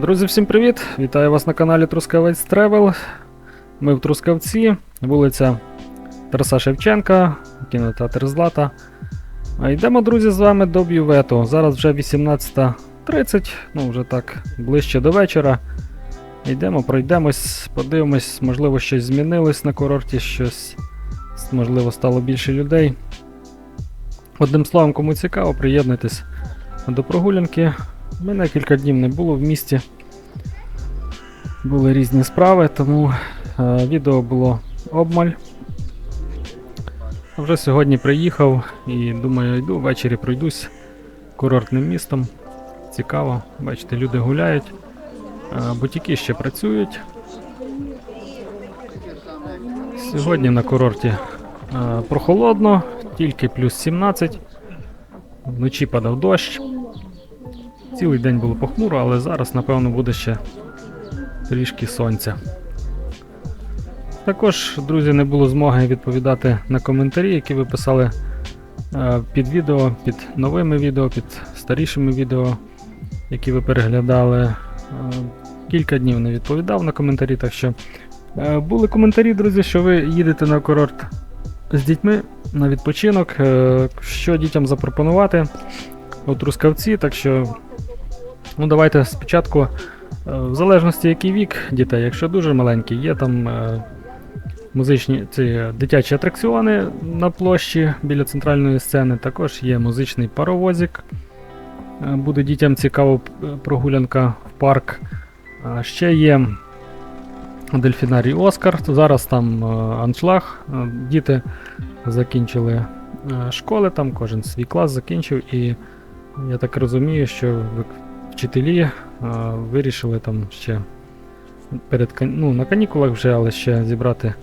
Друзі, всім привіт! Вітаю вас на каналі Трускавець Тревел. Ми в Трускавці, вулиця Тараса Шевченка, кінотеатр Злата. А йдемо, друзі, з вами до бювету. Зараз вже 18.30, ну вже так ближче до вечора. Йдемо, пройдемось, подивимось, можливо, щось змінилось на курорті, щось можливо стало більше людей. Одним словом, кому цікаво, приєднуйтесь до прогулянки. Мене кілька днів не було в місті. Були різні справи, тому е, відео було обмаль. Вже сьогодні приїхав і думаю, йду ввечері пройдусь курортним містом. Цікаво, бачите, люди гуляють, е, бутіки ще працюють. Сьогодні на курорті е, прохолодно, тільки плюс 17. Вночі падав дощ. Цілий день було похмуро, але зараз, напевно, буде ще трішки сонця. Також, друзі, не було змоги відповідати на коментарі, які ви писали е, під відео, під новими відео, під старішими відео, які ви переглядали. Е, Кілька днів не відповідав на коментарі, так що е, були коментарі, друзі, що ви їдете на курорт з дітьми на відпочинок. Що дітям запропонувати у Трускавці, так що Ну, давайте спочатку, е, в залежності який вік дітей, якщо дуже маленькі, є там е, музичні ці дитячі атракціони на площі біля центральної сцени, також є музичний паровозик. Е, Буде дітям цікаво е, прогулянка в парк. Ще є дельфінарій Оскар. Зараз там аншлаг. Діти закінчили школи, там кожен свій клас закінчив, і я так розумію, що вчителі а, вирішили там ще перед ну, на канікулах вже, але ще зібрати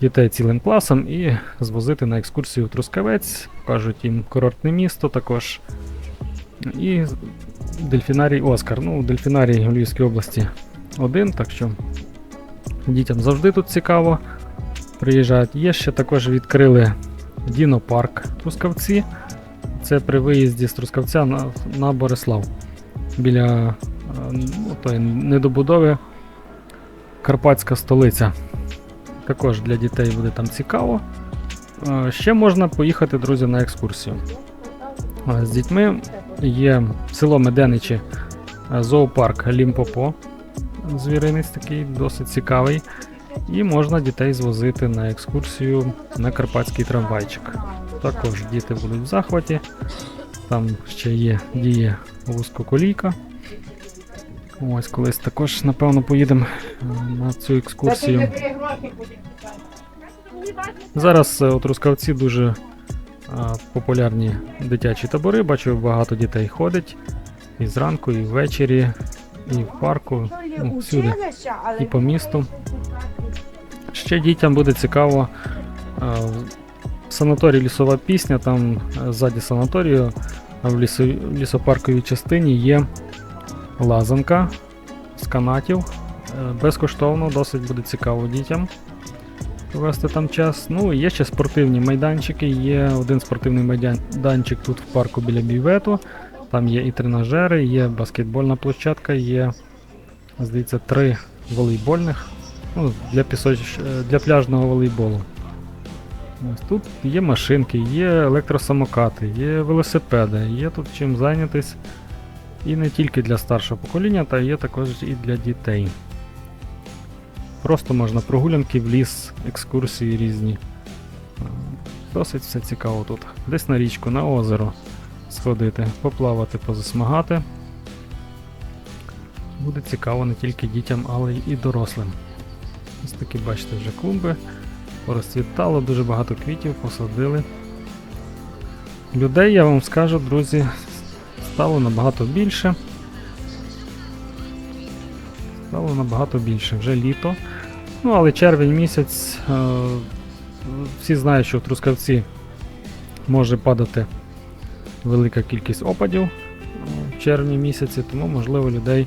дітей цілим класом і звозити на екскурсію в Трускавець, покажуть їм курортне місто також. І дельфінарій Оскар. Ну, дельфінарій у Львівській області один, так що дітям завжди тут цікаво. Приїжджають. Є ще також відкрили Дінопарк Трускавці. Це при виїзді з Трускавця на, на Борислав біля е, тої недобудови Карпатська столиця. Також для дітей буде там цікаво. Е, Ще можна поїхати, друзі, на екскурсію. Е, З дітьми є село Меденичі, зоопарк Лімпопо. Звіринець такий досить цікавий. І можна дітей звозити на екскурсію на карпатський трамвайчик. Також діти будуть в захваті. Там ще є діє вузькоколійка. Ось колись також, напевно, поїдемо е, на цю екскурсію. Зараз е, у Трускавці дуже а, популярні дитячі табори. Бачу, багато дітей ходить і зранку, і ввечері, і в парку, ну, всюди, і по місту. Ще дітям буде цікаво. а, в санаторій лісова пісня, там е, ззаді санаторію, в лісопарковій частині є лазанка з канатів. Е, Безкоштовно, досить буде цікаво дітям провести там час. Ну, є ще спортивні майданчики. Є один спортивний майданчик тут в парку біля бювету. Там є і тренажери, є баскетбольна площадка, є, здається, три волейбольних. Ну, для, пісоч... е, для пляжного волейболу. Ось тут є машинки, є електросамокати, є велосипеди, є тут чим зайнятись. І не тільки для старшого покоління, та є також і для дітей. Просто можна прогулянки в ліс, екскурсії різні. Досить все цікаво тут. Десь на річку, на озеро сходити, поплавати, позасмагати. Буде цікаво не тільки дітям, але й дорослим. Ось такі, бачите, вже клумби. Порозцвітало, дуже багато квітів посадили. Людей, я вам скажу, друзі, стало набагато більше. Стало набагато більше, вже літо. Ну, але червень місяць. Е- всі знають, що в Трускавці може падати велика кількість опадів е, в червні місяці, тому можливо людей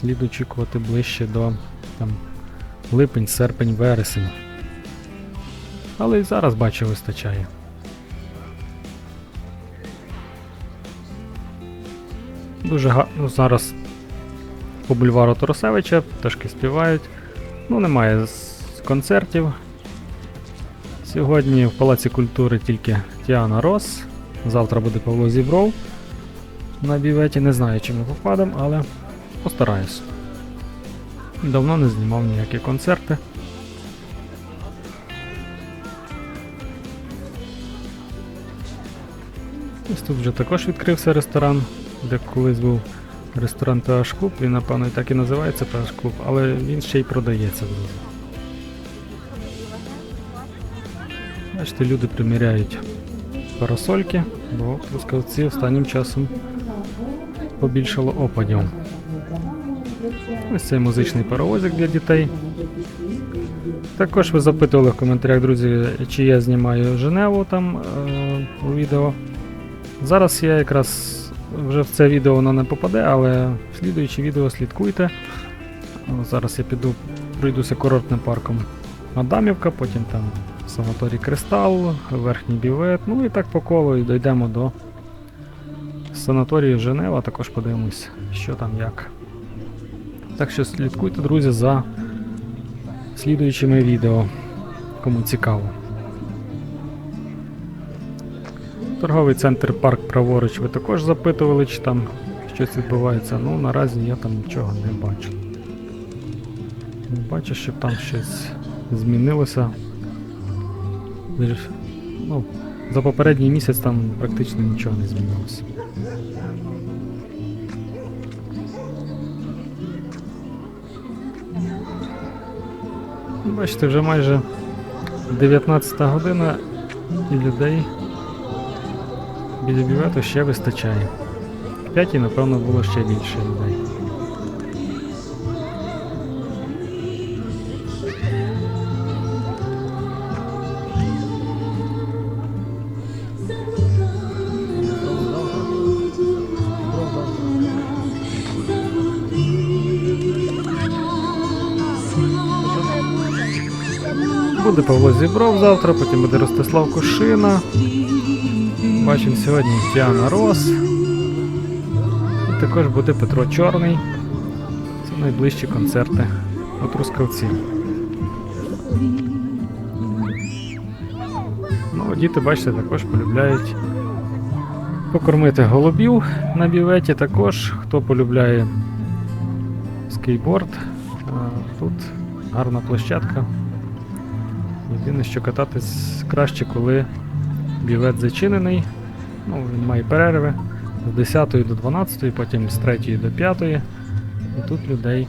слід очікувати ближче до там, липень, серпень, вересень. Але і зараз бачу вистачає. Дуже гарно зараз по бульвару Торосевича, пташки співають. Ну, немає концертів. Сьогодні в Палаці культури тільки Тіана Рос. Завтра буде Павло Зібров на біветі. Не знаю, чи ми попадемо, але постараюсь. Давно не знімав ніякі концерти. Ось тут вже також відкрився ресторан, де колись був ресторан PH Club. Він, напевно, і так і називається PH Club, але він ще й продається, друзі. Бачите, люди приміряють парасольки, бо в останнім часом побільшало опадів. Ось цей музичний паровозик для дітей. Також ви запитували в коментарях, друзі, чи я знімаю Женеву там е, у відео. Зараз я якраз вже в це відео воно не попаде, але в слідуючі відео слідкуйте. Зараз я піду пройдуся курортним парком Адамівка, потім там санаторій Кристал, Верхній Бівет, ну і так по колу і дійдемо до санаторію Женева, також подивимось, що там як. Так що слідкуйте, друзі, за слідуючими відео, кому цікаво. Торговий центр парк праворуч ви також запитували, чи там щось відбувається. Ну, наразі я там нічого не бачу. Не бачу, щоб там щось змінилося. Ну, за попередній місяць там практично нічого не змінилося. Бачите, вже майже 19 година і людей біля бювету ще вистачає. П'ятій, напевно, було ще більше людей. Буде Павло Зібров завтра, потім буде Ростислав Кушина. Бачимо сьогодні Тіана Рос. І також буде Петро Чорний. Це найближчі концерти у Трускавці. Ну, діти, бачите, також полюбляють покормити голубів на біветі. Також, хто полюбляє скейтборд, тут гарна площадка. Єдине, що кататись краще, коли бівет зачинений. Ну, він має перерви з 10 до 12, потім з 3 до 5. І тут людей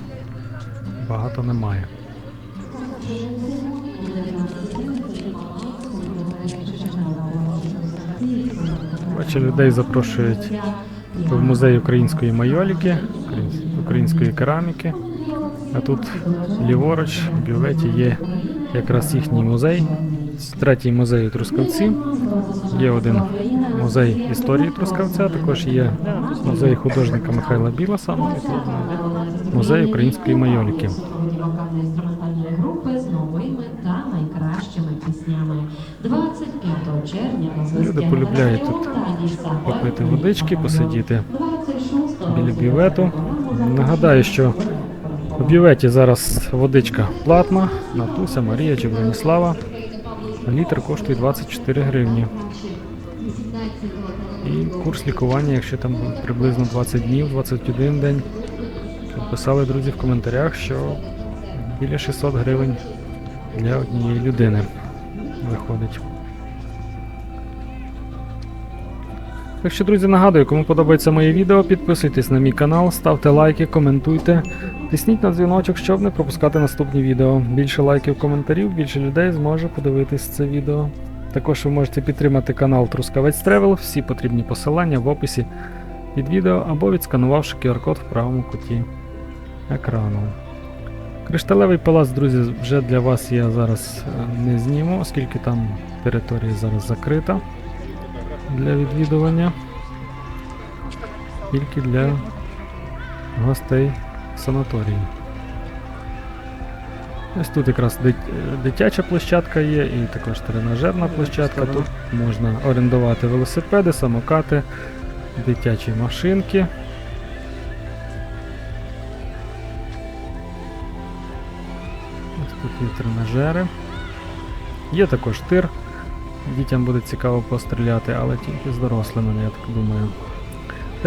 багато немає. Бачу, людей запрошують в музей української майоліки, української кераміки. А тут ліворуч в бюветі є якраз їхній музей. Третій музей у Трускавці. Є один музей історії Трускавця, також є музей художника Михайла Біласа, ну музей української майоліки. вокальної інструментальної групи з новими та найкращими піснями. 25 червня Люди полюбляють тут попити водички, посидіти біля бювету. Нагадаю, що в бюветі зараз водичка платна, Натуся, Марія чи Броніслава. Літр коштує 24 гривні. І курс лікування, якщо там приблизно 20 днів, 21 день. Писали друзі в коментарях, що біля 600 гривень для однієї людини виходить. Так що, друзі, нагадую, кому подобається моє відео, підписуйтесь на мій канал, ставте лайки, коментуйте, тисніть на дзвіночок, щоб не пропускати наступні відео. Більше лайків, коментарів, більше людей зможе подивитись це відео. Також ви можете підтримати канал Трускавець Тревел, всі потрібні посилання в описі під відео або відсканувавши QR-код в правому куті екрану. Кришталевий палац, друзі, вже для вас я зараз е, не зніму, оскільки там територія зараз закрита для відвідування. Тільки для гостей Санаторій. Ось тут якраз дитяча площадка є і також тренажерна площадка. Тут можна орендувати велосипеди, самокати, дитячі машинки. Ось тут є тренажери. Є також тир. Дітям буде цікаво постріляти, але тільки з дорослими, я так думаю.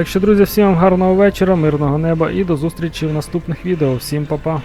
Так що, друзі, всім вам гарного вечора, мирного неба і до зустрічі в наступних відео. Всім па-па!